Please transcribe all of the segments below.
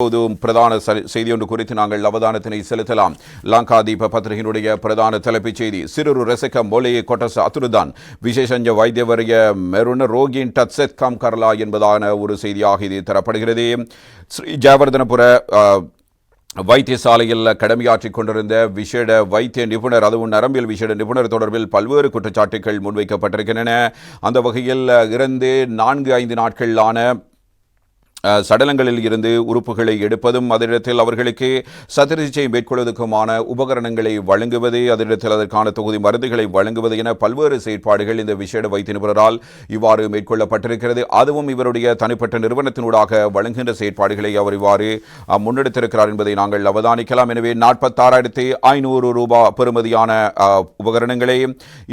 இப்போது பிரதான செய்தி ஒன்று குறித்து நாங்கள் அவதானத்தினை செலுத்தலாம். லங்கா தீப பத்திரிகையினுடைய பிரதான தலைப்புச் செய்தி சிறுரு ரசிக மொழியை கொட்டச அத்துருதான் விசேஷஞ்ச வைத்தியவரிய மெருண ரோகியின் டச் செத் காம் கரலா என்பதான ஒரு செய்தியாக இது தரப்படுகிறது. ஸ்ரீ ஜெயவர்தனபுர வைத்தியசாலையில் கடமையாற்றிக் கொண்டிருந்த விசேட வைத்திய நிபுணர் அதுவும் நரம்பியல் விசேட நிபுணர் தொடர்பில் பல்வேறு குற்றச்சாட்டுகள் முன்வைக்கப்பட்டிருக்கின்றன. அந்த வகையில் இருந்து நான்கு ஐந்து நாட்களான சடலங்களில் இருந்து உறுப்புகளை எடுப்பதும் அதனிடத்தில் அவர்களுக்கு சத்திரசிகிச்சை மேற்கொள்வதற்குமான உபகரணங்களை வழங்குவது அதனிடத்தில் அதற்கான தொகுதி மருந்துகளை வழங்குவது என பல்வேறு செயற்பாடுகள் இந்த விசேட வைத்திய நிபுணரால் இவ்வாறு மேற்கொள்ளப்பட்டிருக்கிறது. அதுவும் இவருடைய தனிப்பட்ட நிறுவனத்தினூடாக வழங்குகின்ற செயற்பாடுகளை அவர் இவ்வாறு முன்னெடுத்திருக்கிறார் என்பதை நாங்கள் அவதானிக்கலாம். எனவே நாற்பத்தாறாயிரத்தி ஐநூறு ரூபாய் பெறுமதியான உபகரணங்களை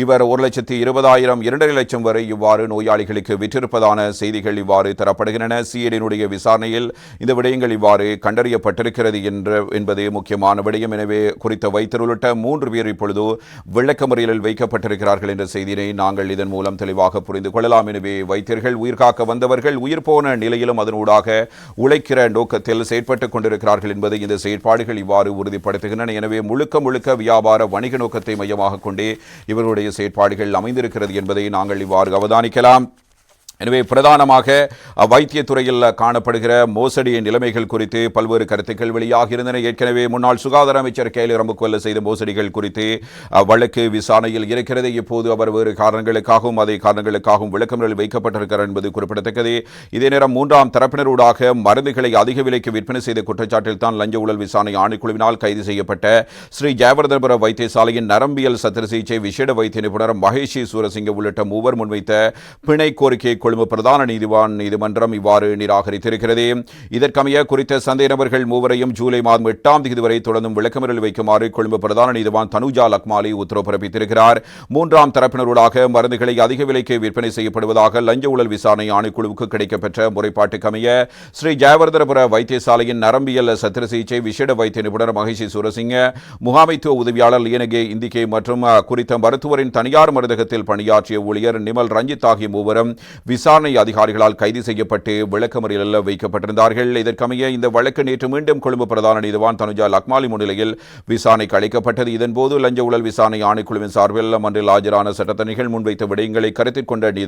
இவர் ஒரு லட்சத்தி இருபதாயிரம் இரண்டரை லட்சம் வரை இவ்வாறு நோயாளிகளுக்கு விற்றிருப்பதான செய்திகள் இவ்வாறு தரப்படுகின்றன. சிஐடியினுடைய விசாரணையில் இந்த விடயங்கள் இவ்வாறு கண்டறியப்பட்டிருக்கிறது என்ற என்பது முக்கியமான விடயம். எனவே குறித்த வைத்தர் உள்ளிட்ட மூன்று பேர் இப்பொழுது விளக்கமறியலில் வைக்கப்பட்டிருக்கிறார்கள் என்ற செய்தியினை நாங்கள் இதன் மூலம் தெளிவாக புரிந்து கொள்ளலாம். எனவே வைத்தியர்கள் உயிர்காக்க வந்தவர்கள் உயிர் போன நிலையிலும் அதனூடாக உழைக்கிற நோக்கத்தில் செயற்பட்டுக் கொண்டிருக்கிறார்கள் என்பதை இந்த செயற்பாடுகள் இவ்வாறு உறுதிப்படுத்துகின்றன. எனவே முழுக்க முழுக்க வியாபார வணிக நோக்கத்தை மையமாக கொண்டே இவர்களுடைய செயற்பாடுகள் அமைந்திருக்கிறது என்பதை நாங்கள் இவ்வாறு அவதானிக்கலாம். எனவே பிரதானமாக வைத்தியத்துறையில் காணப்படுகிற மோசடிய நிலைமைகள் குறித்து பல்வேறு கருத்துக்கள் வெளியாக இருந்தன ஏற்கனவே முன்னாள் சுகாதார அமைச்சர் கேலி ரம்புக்கொல்ல செய்த மோசடிகள் குறித்து வழக்கு விசாரணையில் இருக்கிறது. இப்போது அவர் வேறு காரணங்களுக்காகவும் அதே காரணங்களுக்காகவும் விளக்கங்கள் வைக்கப்பட்டிருக்கிறார் என்பது குறிப்பிடத்தக்கது. இதே நேரம் மூன்றாம் தரப்பினரூடாக மருந்துகளை அதிக விலைக்கு விற்பனை செய்த குற்றச்சாட்டில் தான் லஞ்ச ஊழல் விசாரணை ஆணைக்குழுவினால் கைது செய்யப்பட்ட ஸ்ரீ ஜெயவர்தனபுர வைத்தியசாலையின் நரம்பியல் சத்திர சிகிச்சை விசேட வைத்திய நிபுணர் மகேஷி சூரசிங்க உள்ளிட்ட மூவர் முன்வைத்த பிணை கோரிக்கை கொழும்பு பிரதான நீதிவான் நீதிமன்றம் இவ்வாறு நிராகரித்திருக்கிறது. இதற்கமைய குறித்த சந்தேக நபர்கள் மூவரையும் ஜூலை மாதம் எட்டாம் தேதி வரை தொடர்ந்தும் விளக்கமறியல் வைக்குமாறு கொழும்பு பிரதான நீதிவான் தனுஜா லக்மாலி உத்தரவு பிறப்பித்திருக்கிறார் மூன்றாம் தரப்பினரூடாக மருந்துகளை அதிக விலைக்கு விற்பனை செய்யப்படுவதாக லஞ்ச ஊழல் விசாரணை ஆணைக்குழுவுக்கு கிடைக்கப்பெற்ற முறைப்பாட்டுக்கமைய ஸ்ரீ ஜெயவர்தனபுர வைத்தியசாலையின் நரம்பியல் சத்திர சிகிச்சை விசேட வைத்திய நிபுணர் மகிஷி சூரசிங்க முகாமைத்துவ உதவியாளர் லியனகே இந்திகே மற்றும் குறித்த மருத்துவரின் தனியார் மருந்தகத்தில் பணியாற்றிய ஊழியர் நிமல் ரஞ்சித் ஆகிய மூவரும் விசாரணை அதிகாரிகளால் கைது செய்யப்பட்டு விளக்கமறியலில் வைக்கப்பட்டிருந்தார்கள். இதற்கமைய இந்த வழக்கு நேற்று மீண்டும் கொழும்பு பிரதான நீதிவான் தனுஜா லக்மாலி முன்னிலையில் விசாரணைக்கு அளிக்கப்பட்டது. இதன்போது லஞ்ச ஊழல் விசாரணை ஆணைக்குழுவின் சார்பில் மன்றில் ஆஜரான சட்டத்தணிகள் முன்வைத்த விடயங்களை கருத்தில் கொண்ட நீதி